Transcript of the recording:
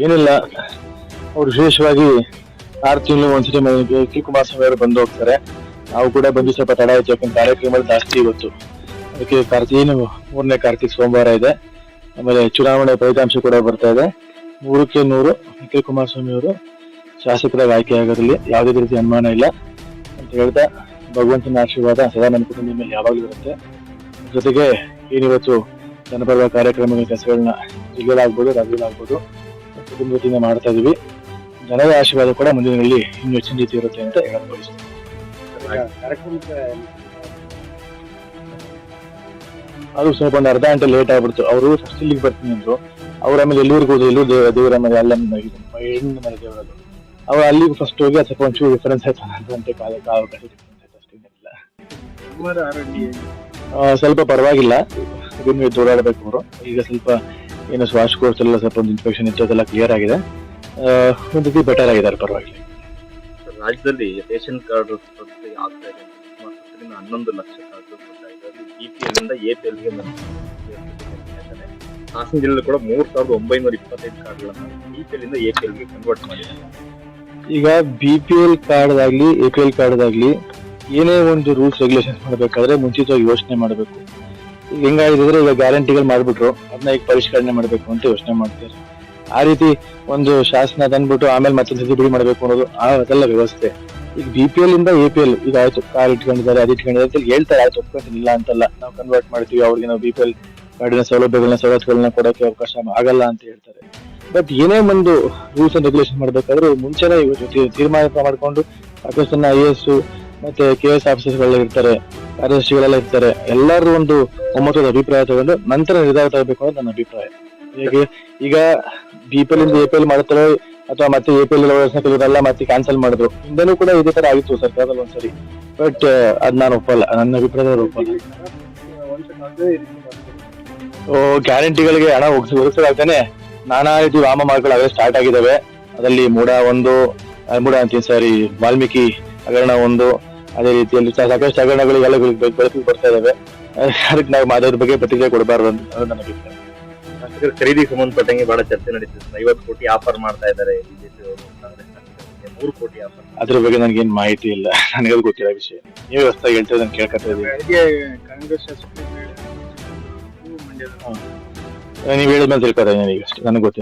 ಏನಿಲ್ಲ, ಅವ್ರು ವಿಶೇಷವಾಗಿ ಆರು ತಿಂಗಳು ಒಂದ್ಸತಿ ಮನೆಗೆ ಕೆ ಕುಮಾರಸ್ವಾಮಿ ಅವರು ಬಂದು ಹೋಗ್ತಾರೆ. ನಾವು ಕೂಡ ಬಂದು ಸ್ವಲ್ಪ ತಡ ಆಯ್ತು, ಯಾಕಂದ್ರೆ ಕಾರ್ಯಕ್ರಮಗಳು ಜಾಸ್ತಿ ಇವತ್ತು. ಅದಕ್ಕೆ ಕಾರ್ತಿ, ಏನು ಮೂರನೇ ಕಾರ್ತಿಕ್ ಸೋಮವಾರ ಇದೆ. ಆಮೇಲೆ ಚುನಾವಣೆ ಫಲಿತಾಂಶ ಕೂಡ ಬರ್ತಾ ಇದೆ. ನೂರಕ್ಕೆ ನೂರು ನಿಖಿಲ್ ಕುಮಾರಸ್ವಾಮಿ ಅವರು ಶಾಸಕರಾಗಿ ಆಯ್ಕೆ ಆಗೋದ್ರಲ್ಲಿ ಯಾವುದೇ ರೀತಿ ಅನುಮಾನ ಇಲ್ಲ. ಅಂತ ಹೇಳ್ತಾ ಭಗವಂತನ ಆಶೀರ್ವಾದ ಸದಾ ನನ್ನ ಕುಟುಂಬದ ಮೇಲೆ ಯಾವಾಗಲೂ ಇರುತ್ತೆ. ಜೊತೆಗೆ ಏನಿವತ್ತು ಜನಪರ ಕಾರ್ಯಕ್ರಮಗಳ ಕೆಲಸಗಳನ್ನ ಜಿಲ್ಲೆಲಾಗ್ಬೋದು ರಾಜ್ಯದಲ್ಲಾಗ್ಬೋದು ಕುಟುಂಬ ವತಿಯಿಂದ ಮಾಡ್ತಾ ಇದೀವಿ. ಜನರ ಆಶೀರ್ವಾದ ಕೂಡ ಮುಂದಿನ ಇನ್ನು ಹೆಚ್ಚಿನ ರೀತಿ ಇರುತ್ತೆ ಅಂತ ಹೇಳಕ್ ಬಯಸ್ತೀನಿ. ಅದು ಸ್ವಲ್ಪ ಒಂದು ಅರ್ಧ ಗಂಟೆ ಲೇಟ್ ಆಗ್ಬಿಡ್ತು. ಅವರು ಫಸ್ಟ್ ಇಲ್ಲಿಗೆ ಬರ್ತೀನಿ ಅಂದ್ರು. ಅವ್ರ ಆಮೇಲೆ ಎಲ್ಲೂರಿಗೆ ಹೋದ್ರು? ಎಲ್ಲೂ ದೇವ ದೇವರ ಮೇಲೆ ಅಲ್ಲ ಹೆಣ್ಣು ಮನೆ ದೇವರದು. ಅವ್ರು ಅಲ್ಲಿಗೆ ಫಸ್ಟ್ ಹೋಗಿ ಅದು ಸ್ವಲ್ಪ ಒಂಚೂರು ಡಿಫರೆನ್ಸ್ ಆಯ್ತು ಅರ್ಧ ಗಂಟೆ ಕಾಲ ಕಾಲ ಅಷ್ಟೇನಿಲ್ಲ ಸ್ವಲ್ಪ ಪರವಾಗಿಲ್ಲ. ಇನ್ನು ದೂರಾಡಬೇಕು ಅವರು. ಈಗ ಸ್ವಲ್ಪ ಏನು ಶ್ವಾಸ ಎಲ್ಲ ಸ್ವಲ್ಪ ಒಂದು ಇನ್ಫೆಕ್ಷನ್ ಇತ್ತು ಅದೆಲ್ಲ ಕ್ಲಿಯರ್ ಆಗಿದೆ. ಒಂದು ರೀತಿ ಬೆಟರ್ ಆಗಿದ್ದಾರೆ ಪರವಾಗಿಲ್ಲ. ರಾಜ್ಯದಲ್ಲಿ ರೇಷನ್ ಕಾರ್ಡ್ ಆಗ್ತಾ ಇದೆ ಹನ್ನೊಂದು ಲಕ್ಷ ಬಿ ಪಿ ಎಲ್ ಇಂದ ಎ ಪಿ ಎಲ್ಗೆ ಹಾಸನ ಜಿಲ್ಲೆ ಕೂಡ ಮೂರು ಸಾವಿರದ ಒಂಬೈನೂರ ಇಪ್ಪತ್ತೈದು ಕಾರ್ಡ್ಗಳನ್ನು ಬಿ ಪಿ ಎಲ್ ಇಂದ ಎ ಪಿ ಎಲ್ಗೆ ಕನ್ವರ್ಟ್ ಮಾಡಿದ್ದಾರೆ. ಈಗ ಬಿ ಪಿ ಎಲ್ ಕಾರ್ಡ್ ಆಗಲಿ ಎ ಪಿ ಎಲ್ ಕಾರ್ಡ್ ಆಗಲಿ ಏನೇ ಒಂದು ರೂಲ್ಸ್ ರೆಗ್ಯುಲೇಷನ್ ಮಾಡಬೇಕಾದ್ರೆ ಮುಂಚಿತವಾಗಿ ಯೋಚನೆ ಮಾಡಬೇಕು. ಹೆಂಗಾಗಿದ್ರೆ ಈಗ ಗ್ಯಾರಂಟಿಗಳು ಮಾಡಿಬಿಟ್ರು. ಅದನ್ನ ಈಗ ಪರಿಷ್ಕರಣೆ ಮಾಡಬೇಕು ಅಂತ ಯೋಚನೆ ಮಾಡ್ತಾರೆ. ಆ ರೀತಿ ಒಂದು ಶಾಸನ ತಂದ್ಬಿಟ್ಟು ಆಮೇಲೆ ಮತ್ತೊಂದು ಬಿಡಿ ಮಾಡಬೇಕು ಅನ್ನೋದು ಆ ಅದೆಲ್ಲ ವ್ಯವಸ್ಥೆ. ಈಗ ಬಿ ಪಿ ಎಲ್ ಇಂದ ಎ ಪಿ ಎಲ್ ಈಗ ಆಯ್ತು, ಕಾರ್ ಇಟ್ಕೊಂಡಿದ್ದಾರೆ, ಅದು ಇಟ್ಕೊಂಡಿದ್ದಾರೆ ಅಂತ ಹೇಳ್ತಾರೆ, ಆಯ್ತು ಒಪ್ಕೊಂತೀನಿ ಇಲ್ಲ ಅಂತಲ್ಲ. ನಾವು ಕನ್ವರ್ಟ್ ಮಾಡ್ತೀವಿ, ಅವ್ರಿಗೆ ನಾವು ಬಿ ಪಿ ಎಲ್ ಕಾರ್ಡಿನ ಸೌಲಭ್ಯಗಳನ್ನ, ಸವಲತ್ತುಗಳನ್ನ ಕೊಡೋಕೆ ಅವಕಾಶ ಆಗಲ್ಲ ಅಂತ ಹೇಳ್ತಾರೆ. ಬಟ್ ಏನೇ ಒಂದು ರೂಲ್ಸ್ ಅಂಡ್ ರೆಗ್ಯುಲೇಷನ್ ಮಾಡಬೇಕಾದ್ರೆ ಮುಂಚೆನೇ ಇವತ್ತು ತೀರ್ಮಾನ ಮಾಡ್ಕೊಂಡು ಪಾಕಿಸ್ತಾನ ಐ ಎಸ್ ಮತ್ತೆ ಕೆ ಎಸ್ ಆಫೀಸರ್ಗಳೆಲ್ಲ ಇರ್ತಾರೆ, ಕಾರ್ಯದರ್ಶಿಗಳೆಲ್ಲ ಇರ್ತಾರೆ, ಎಲ್ಲರೂ ಒಂದು ಒಮ್ಮತದ ಅಭಿಪ್ರಾಯ ತಗೊಂಡು ನಂತರ ನಿರ್ಧಾರ ತಗೋಬೇಕು ಅನ್ನೋದು ನನ್ನ ಅಭಿಪ್ರಾಯ. ಹೇಗೆ ಈಗ ಬಿ ಪಿ ಎಲ್ ಇಂದ ಎ ಪಿ ಎಲ್ ಮಾಡ್ತಾರೆ ಅಥವಾ ಮತ್ತೆ ಎ ಪಿ ಎಲ್ ಕೆಲವರೆಲ್ಲ ಮತ್ತೆ ಕ್ಯಾನ್ಸಲ್ ಮಾಡಿದ್ರು, ಹಿಂದೆನೂ ಕೂಡ ಇದೇ ತರ ಆಗಿತ್ತು ಸರ್ಕಾರದಲ್ಲಿ ಒಂದ್ಸರಿ. ಬಟ್ ಅದ್ ನಾನು ಒಪ್ಪಲ್ಲ, ನನ್ನ ಅಭಿಪ್ರಾಯದಲ್ಲಿ ಒಪ್ಪಲ್ಲ. ಗ್ಯಾರಂಟಿಗಳಿಗೆ ಹಣ ಒದಗಿಸಲಾಗ್ತಾನೆ. ನಾನಾ ರೀತಿ ವಾಮ ಮಾರ್ಗಗಳು ಸ್ಟಾರ್ಟ್ ಆಗಿದ್ದಾವೆ. ಅದರಲ್ಲಿ ಮೂಡ ಒಂದು, ಮೂಡ ಅಂತೀನಿ ಸಾರಿ ವಾಲ್ಮೀಕಿ ಹಗರಣ ಒಂದು ಅದೇ ರೀತಿಯಲ್ಲಿ ಸಾಕಷ್ಟು ಸಾಕಷ್ಟು ಹಗರಣಗಳಿಗೆಲ್ಲ ಬೆಳಕಿಗೆ ಬರ್ತಾ ಇದಾವೆ. ಅದಕ್ಕೆ ನಾವು ಅದ್ರ ಬಗ್ಗೆ ಪ್ರತಿಕ್ರಿಯೆ ಕೊಡಬಾರ್ದು ಅಂತ ನನಗೆ ನನ್ನ ಅಭಿಪ್ರಾಯ ಶಾಸಕರ ಖರೀದಿ ಸಂಬಂಧಪಟ್ಟಂಗೆ ಬಹಳ ಚರ್ಚೆ ನಡೀತಿದೆ. ಐವತ್ತು ಕೋಟಿ ಆಫರ್ ಮಾಡ್ತಾ ಇದ್ದಾರೆ ಮೂರು ಕೋಟಿ ಆಫರ್. ಅದ್ರ ಬಗ್ಗೆ ನನಗೇನು ಮಾಹಿತಿ ಇಲ್ಲ. ನನಗೆ ಅದು ಗೊತ್ತಿರೋ ವಿಷಯ. ನೀವು ವ್ಯವಸ್ಥೆ ಹೇಳ್ತಾ ನಾನು ಕೇಳ್ಕೊತಾ ಇದ್ದೀನಿ ಕಾಂಗ್ರೆಸ್ ಶಾಸಕರು ನೀವು ಹೇಳಿದ್ಮೇಲೆ ತಿಳ್ಕೊತಾ ಇದ್ದೀನಿ ಈಗ ಅಷ್ಟೇ. ನನಗೆ ಗೊತ್ತಿಲ್ಲ.